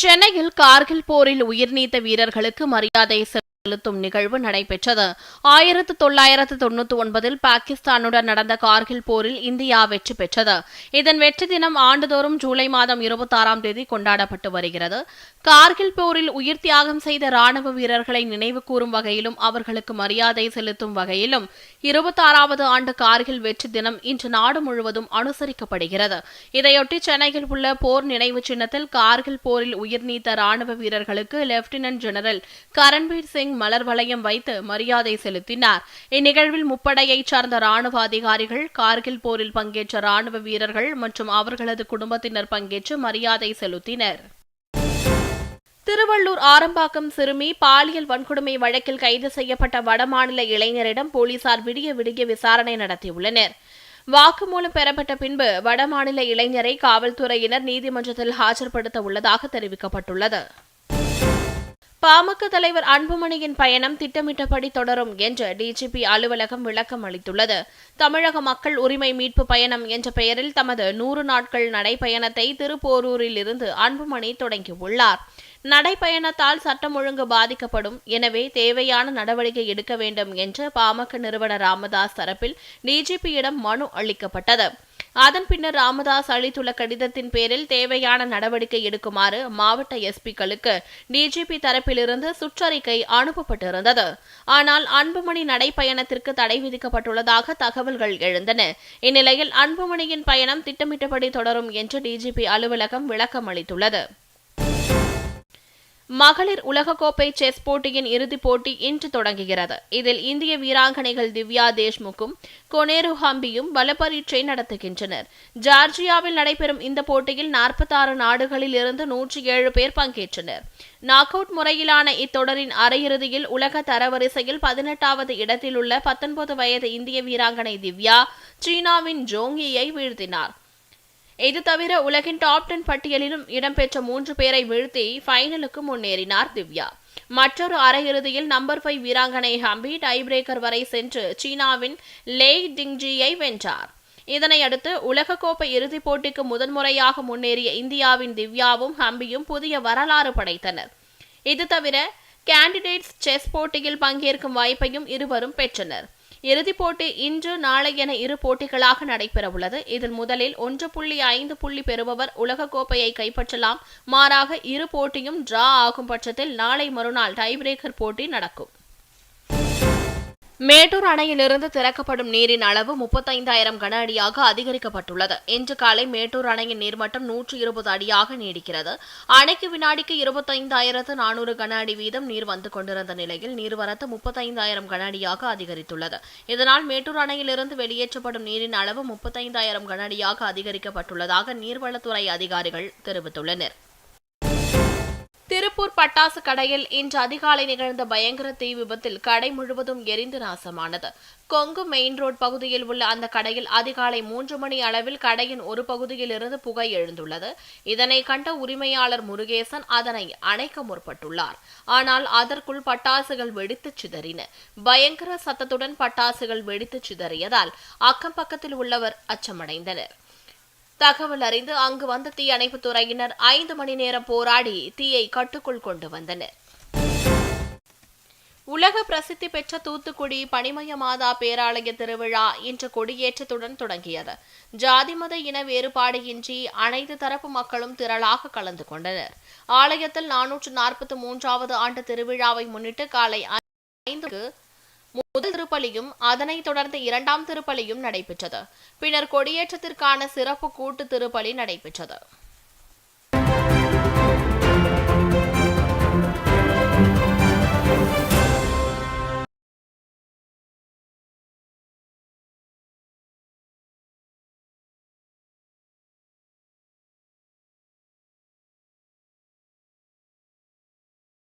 சென்னையில் கார்கில் போரில் உயிர்நீத்த வீரர்களுக்கு மரியாதை செலுத்தும் நிகழ்வு நடைபெற்றது. ஆயிரத்து தொள்ளாயிரத்து தொன்னூத்தி ஒன்பதில் பாகிஸ்தானுடன் நடந்த கார்கில் போரில் இந்தியா வெற்றி பெற்றது. இதன் வெற்றி தினம் ஆண்டுதோறும் ஜூலை மாதம் இருபத்தாறாம் தேதி கொண்டாடப்பட்டு வருகிறது. கார்கில் போரில் உயிர் தியாகம் செய்த ராணுவ வீரர்களை நினைவு கூறும் வகையிலும் அவர்களுக்கு மரியாதை செலுத்தும் வகையிலும் இருபத்தாறாவது ஆண்டு கார்கில் வெற்றி தினம் இன்று நாடு முழுவதும் அனுசரிக்கப்படுகிறது. இதையொட்டி சென்னையில் உள்ள போர் நினைவு சின்னத்தில் கார்கில் போரில் உயிர் நீத்த ராணுவ வீரர்களுக்கு லெப்டினன்ட் ஜெனரல் கரண்பீர் சிங் மலர் வளையம் வைத்து மரியாதை செலுத்தினார். இந்நிகழ்வில் முப்படையைச் சார்ந்த ராணுவ அதிகாரிகள் கார்கில் போரில் பங்கேற்ற ராணுவ வீரர்கள் மற்றும் அவர்களது குடும்பத்தினர் பங்கேற்று மரியாதை செலுத்தினர். திருவள்ளூர் ஆரம்பாக்கம் சிறுமி பாலியல் வன்கொடுமை வழக்கில் கைது செய்யப்பட்ட வடமாநில இளைஞரிடம் போலீசார் விடிய விடிய விசாரணை நடத்தியுள்ளனர். வாக்குமூலம் பெறப்பட்ட பின்பு வடமாநில இளைஞரை காவல்துறையினர் நீதிமன்றத்தில் ஆஜர்படுத்த உள்ளதாக தெரிவிக்கப்பட்டுள்ளது. பாமக தலைவர் அன்புமணியின் பயணம் திட்டமிட்டபடி தொடரும் என்று டிஜிபி அலுவலகம் விளக்கம் அளித்துள்ளது. தமிழக மக்கள் உரிமை மீட்பு பயணம் என்ற பெயரில் தமது நூறு நாட்கள் நடைப்பயணத்தை திருப்போரூரில் இருந்து அன்புமணி தொடங்கியுள்ளார். நடைப்பயணத்தால் சட்டம் ஒழுங்கு பாதிக்கப்படும். எனவே தேவையான நடவடிக்கை எடுக்க வேண்டும் என்று பாமக நிறுவனர் ராமதாஸ் தரப்பில் டிஜிபியிடம் மனு அளிக்கப்பட்டது. அதன் பின்னர் ராமதாஸ் அளித்துள்ள கடிதத்தின் பேரில் தேவையான நடவடிக்கை எடுக்குமாறு மாவட்ட எஸ்பிக்களுக்கு டிஜிபி தரப்பிலிருந்து சுற்றறிக்கை அனுப்பப்பட்டிருந்தது. ஆனால் அன்புமணி நடைப்பயணத்திற்கு தடை விதிக்கப்பட்டுள்ளதாக தகவல்கள் எழுந்தன. இந்நிலையில் அன்புமணியின் பயணம் திட்டமிட்டபடி தொடரும் என்று டிஜிபி அலுவலகம் விளக்கம் அளித்துள்ளது மகளிர் உலகக்கோப்பை செஸ் போட்டியின் இறுதிப் போட்டி இன்று தொடங்குகிறது. இதில் இந்திய வீராங்கனைகள் திவ்யா தேஷ்முக்கும் கொனேரு ஹம்பியும் பலப்பரீட்சை நடத்துகின்றனர். ஜார்ஜியாவில் நடைபெறும் இந்த போட்டியில் நாற்பத்தாறு நாடுகளில் இருந்து நூற்றி ஏழு பேர் பங்கேற்றனர். நாக் அவுட் முறையிலான இத்தொடரின் அரையிறுதியில் உலக தரவரிசையில் பதினெட்டாவது இடத்தில் உள்ள பத்தொன்பது வயது இந்திய வீராங்கனை திவ்யா சீனாவின் ஜோங்கியை வீழ்த்தினார். இது தவிர உலகின் டாப் டென் பட்டியலிலும் இடம்பெற்ற மூன்று பேரை வீழ்த்தி ஃபைனலுக்கு முன்னேறினார் திவ்யா. மற்றொரு அரையிறுதியில் நம்பர் ஃபைவ் வீராங்கனை ஹம்பி டை பிரேக்கர் வரை சென்று சீனாவின் லே டிங்ஜியை வென்றார். இதனையடுத்து உலகக்கோப்பை இறுதிப் போட்டிக்கு முதன்முறையாக முன்னேறிய இந்தியாவின் திவ்யாவும் ஹம்பியும் புதிய வரலாறு படைத்தனர். இது தவிர கேண்டிடேட்ஸ் செஸ் போட்டியில் பங்கேற்கும் வாய்ப்பையும் இருவரும் பெற்றனர். இறுதிப் போட்டி இன்று நாளை என இரு போட்டிகளாக நடைபெறவுள்ளது. இதில் முதலில் ஒன்று புள்ளி ஐந்து புள்ளி பெறுபவர் உலகக்கோப்பையை கைப்பற்றலாம். மாறாக இரு போட்டியும் டிரா ஆகும் பட்சத்தில் நாளை மறுநாள் டை பிரேக்கர் போட்டி நடக்கும். மேட்டூர் அணையிலிருந்து திறக்கப்படும் நீரின் அளவு முப்பத்தைந்தாயிரம் கன அடியாக அதிகரிக்கப்பட்டுள்ளது. இன்று காலை மேட்டூர் அணையின் நீர்மட்டம் நூற்று இருபது அடியாக நீடிக்கிறது. அணைக்கு வினாடிக்கு இருபத்தைந்தாயிரத்து நானூறு கன அடி வீதம் நீர் வந்து கொண்டிருந்த நிலையில் நீர்வரத்து முப்பத்தைந்தாயிரம் கன அடியாக அதிகரித்துள்ளது. இதனால் மேட்டூர் அணையிலிருந்து வெளியேற்றப்படும் நீரின் அளவு முப்பத்தைந்தாயிரம் கன அடியாக அதிகரிக்கப்பட்டுள்ளதாக நீர்வளத்துறை அதிகாரிகள் தெரிவித்துள்ளனர். திருப்பூர் பட்டாசு கடையில் இன்று அதிகாலை நிகழ்ந்த பயங்கர தீ விபத்தில் கடை முழுவதும் எரிந்து நாசமானது. கொங்கு மெயின் ரோட் பகுதியில் உள்ள அந்த கடையில் அதிகாலை மூன்று மணி அளவில் கடையின் ஒரு பகுதியில் இருந்து புகை எழுந்துள்ளது. இதனை கண்ட உரிமையாளர் முருகேசன் அதனை அணைக்க முற்பட்டுள்ளார். ஆனால் அதற்குள் பட்டாசுகள் வெடித்து சிதறின. பயங்கர சத்தத்துடன் பட்டாசுகள் வெடித்து சிதறியதால் அக்கம் பக்கத்தில் உள்ளவர் அச்சமடைந்தனர். தகவல் அறிந்து அங்கு வந்த தீயணைப்புத் துறையினர் ஐந்து மணி நேரம் போராடி தீயை கட்டுக்குள் கொண்டு வந்தனர். உலக பிரசித்தி பெற்ற தூத்துக்குடி பனிமய மாதா பேராலய திருவிழா இன்று கொடியேற்றத்துடன் தொடங்கியது. ஜாதி மத இன வேறுபாடுகின்றி அனைத்து தரப்பு மக்களும் திரளாக கலந்து கொண்டனர். ஆலயத்தில் நானூற்று நாற்பத்தி மூன்றாவது ஆண்டு திருவிழாவை முன்னிட்டு காலை ஐந்துக்கு முதல் திருப்பலியும் அதனைத் தொடர்ந்து இரண்டாம் திருப்பலியும் நடைபெற்றது. பின்னர் கொடியேற்றத்திற்கான சிறப்பு கூட்டு திருப்பலி நடைபெற்றது.